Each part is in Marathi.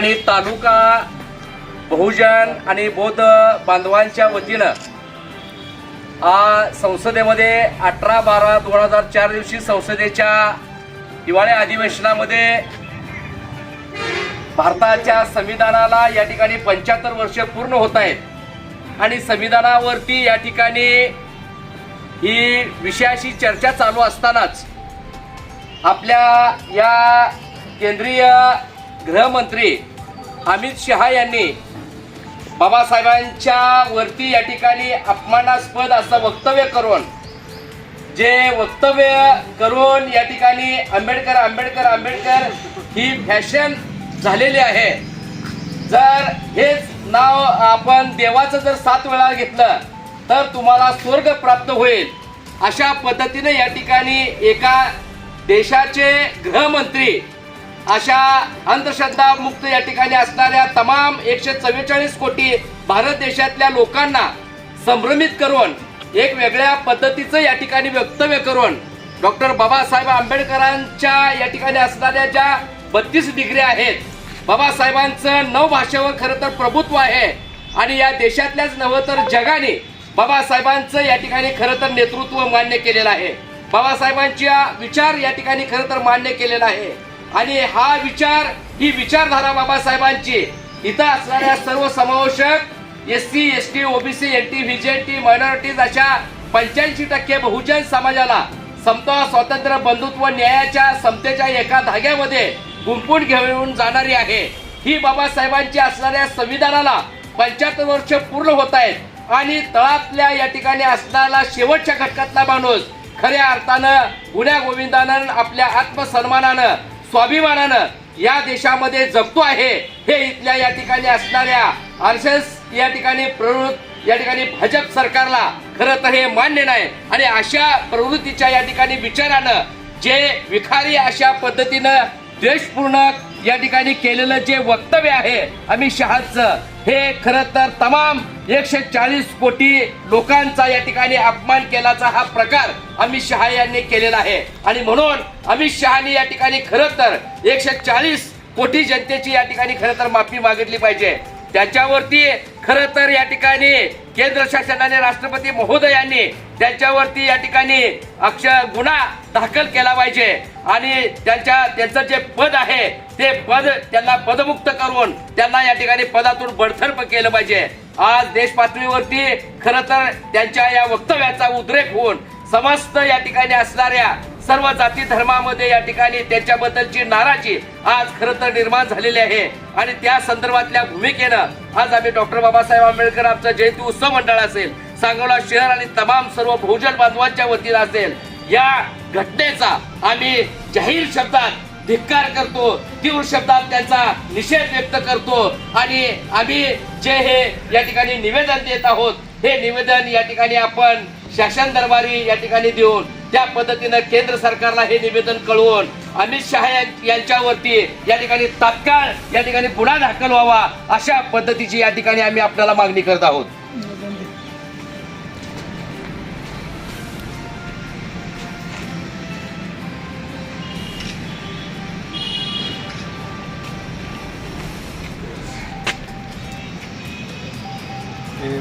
आणि तालुका बहुजन आणि बौद्ध बांधवांच्या वतीनं आ संसदेमध्ये अठरा बारा दोन हजार चार दिवशी संसदेच्या हिवाळी अधिवेशनामध्ये भारताच्या संविधानाला या ठिकाणी पंच्याहत्तर वर्ष पूर्ण होत आहेत. आणि संविधानावरती या ठिकाणी ही विषयाशी चर्चा चालू असतानाच आपल्या या केंद्रीय गृहमंत्री अमित शहा यांनी बाबासाहेबांच्या वरती या ठिकाणी अपमानास्पद असं वक्तव्य करून जे वक्तव्य करून या ठिकाणी आंबेडकर आंबेडकर आंबेडकर ही फॅशन झालेली आहे. जर हेच नाव आपण देवाचं जर सात वेळा घेतलं तर तुम्हाला स्वर्ग प्राप्त होईल. अशा पद्धतीने या ठिकाणी एका देशाचे गृहमंत्री अशा अंधश्रद्धा मुक्त या ठिकाणी असणाऱ्या तमाम एकशे चव्वेचाळीस कोटी भारत देशातल्या लोकांना संभ्रमित करून एक वेगळ्या पद्धतीचं या ठिकाणी वक्तव्य करून डॉक्टर बाबासाहेब आंबेडकरांच्या या ठिकाणी असणाऱ्या ज्या बत्तीस डिग्री आहेत बाबासाहेबांचं नऊ भाषेवर खरं तर प्रभुत्व आहे आणि या देशातल्याच नव्हे तर जगाने बाबासाहेबांचं या ठिकाणी खरं तर नेतृत्व मान्य केलेलं आहे. बाबासाहेबांच्या विचार या ठिकाणी खरं तर मान्य केलेला आहे. आणि हा विचार ही विचारधारा बाबासाहेबांची. इथं असणाऱ्या सर्व समावेशक S C S T OBC N T VJT minorities अशा पंच्याऐंशी टक्के बहुजन समाजाला समता स्वातंत्र्य बंधुत्व न्यायाच्या समतेच्या एका धाग्यामध्ये गुंपून घेऊन जाणारी आहे. ही बाबासाहेबांची असणाऱ्या संविधानाला पंच्याहत्तर वर्ष पूर्ण होत आहेत आणि तळातल्या या ठिकाणी असणारा शेवटच्या घटकातला माणूस खऱ्या अर्थानं गुण्या गोविंदानं आपल्या आत्मसन्मानानं स्वाभिमानानं या देशामध्ये जगतो आहे. हे इथल्या या ठिकाणी असणाऱ्या आर एस एस या ठिकाणी प्रवृत्त या ठिकाणी भाजप सरकारला खरं तर हे मान्य नाही. आणि अशा प्रवृत्तीच्या या ठिकाणी विचारानं जे विखारी अशा पद्धतीनं द्वेषपूर्ण या ठिकाणी केलेलं जे वक्तव्य आहे अमित शहाचं हे खरं तर तमाम एकशे चाळीस कोटी लोकांचा या ठिकाणी अपमान केल्याचा हा प्रकार अमित शहा यांनी केलेला आहे. आणि म्हणून अमित शहानी या ठिकाणी खरं तर एकशे चाळीस कोटी जनतेची या ठिकाणी खरं तर माफी मागितली पाहिजे. त्याच्यावरती खरं तर या ठिकाणी केंद्र शासनाने राष्ट्रपती महोदयांनी त्यांच्यावरती या ठिकाणी अक्षर गुन्हा दाखल केला पाहिजे. आणि त्यांच्या त्यांचं जे पद आहे ते पद त्यांना पदमुक्त करून त्यांना या ठिकाणी पदातून बडथर्प केलं पाहिजे. आज देशपातळीवरती खर खरं तर त्यांच्या या वक्तव्याचा उद्रेक होऊन समस्त या ठिकाणी असणाऱ्या सर्व जाती धर्मामध्ये या ठिकाणी त्यांच्याबद्दलची नाराजी आज खरं तर निर्माण झालेली आहे. आणि त्या संदर्भातल्या भूमिकेनं आज आम्ही डॉक्टर बाबासाहेब आंबेडकर आमचा जयंती उत्सव मंडळ असेल सांगोला शहर आणि तमाम सर्व बहुजन बांधवांच्या वतीनं असेल या घटनेचा आम्ही जाहीर शब्दात धिक्कार करतो तीव्र शब्दात त्यांचा निषेध व्यक्त करतो. आणि आम्ही जे हे या ठिकाणी निवेदन देत आहोत हे निवेदन या ठिकाणी आपण शासन दरबारी या ठिकाणी देऊन त्या पद्धतीनं केंद्र सरकारला हे निवेदन कळवून अमित शहा यांच्यावरती या ठिकाणी तात्काळ या ठिकाणी गुन्हा दाखल व्हावा अशा पद्धतीची या ठिकाणी आम्ही आपल्याला मागणी करत आहोत.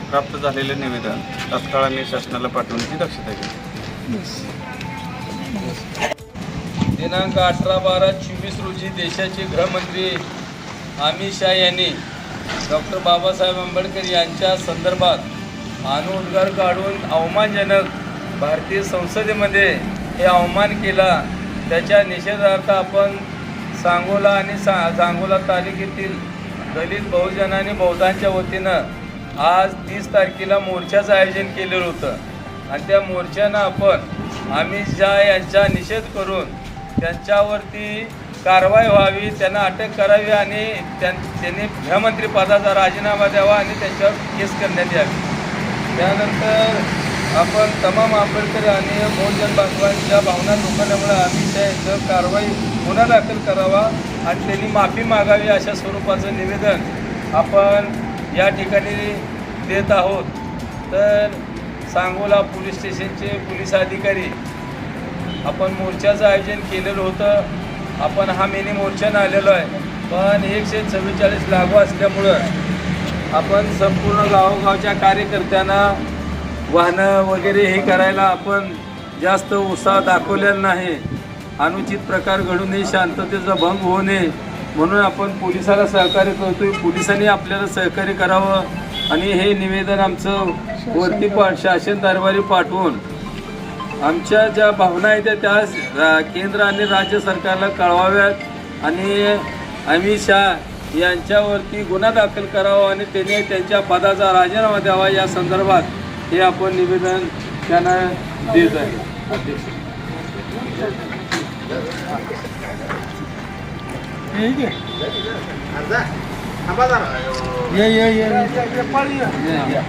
प्राप्त झालेले निवेदन तात्काळ आम्ही शासनाला पाठवण्याची दक्षता घेऊ. दिनांक अठरा बारा चोवीस रोजी देशाचे गृहमंत्री अमित शहा यांनी डॉक्टर बाबासाहेब आंबेडकर यांच्या संदर्भात अनुद्गार काढून अवमानजनक भारतीय संसदेमध्ये हे अवमान केला. त्याच्या निषेधार्थ आपण सांगोला आणि सा सांगोला तालुक्यातील दलित बहुजन आणि बौद्धांच्या वतीनं आज तीस तारखेला मोर्चाचं आयोजन केलेलं होतं. आणि त्या मोर्चानं आपण अमित शहा यांचा निषेध करून त्यांच्यावरती कारवाई व्हावी त्यांना अटक करावी आणि त्यां त्यांनी गृहमंत्री पदाचा राजीनामा द्यावा आणि त्यांच्यावर केस करण्यात यावी. त्यानंतर आपण तमाम आंबेडकर आणि बहुजन बांधवांच्या भावना दुखवल्यामुळे आम्ही त्या कारवाई गुन्हा दाखल करावा आणि त्यांनी माफी मागावी अशा स्वरूपाचं निवेदन आपण या ठिकाणी देत आहोत. तर सांगोला पोलीस स्टेशनचे पोलीस अधिकारी आपण मोर्चाचं आयोजन केलेलं होतं. आपण हा मिनी मोर्चानं आलेलो आहे. पण एकशे चव्वेचाळीस लागू असल्यामुळं आपण संपूर्ण गावोगावच्या कार्यकर्त्यांना वाहनं वगैरे हे करायला आपण जास्त उत्साह दाखवलेला नाही. अनुचित प्रकार घडू नये शांततेचा भंग होऊ नये. म्हणून आपण पोलिसाला सहकार्य करतोय. पोलिसांनी आपल्याला सहकार्य करावं आणि हे निवेदन आमचं वरती पा शासन दरबारी पाठवून आमच्या ज्या भावना आहेत त्या- केंद्र आणि राज्य सरकारला कळवाव्यात आणि अमित शहा यांच्यावरती गुन्हा दाखल करावा आणि त्यांनी त्यांच्या पदाचा राजीनामा द्यावा या संदर्भात हे आपण निवेदन त्यांना देत आहे. ये ये ये या.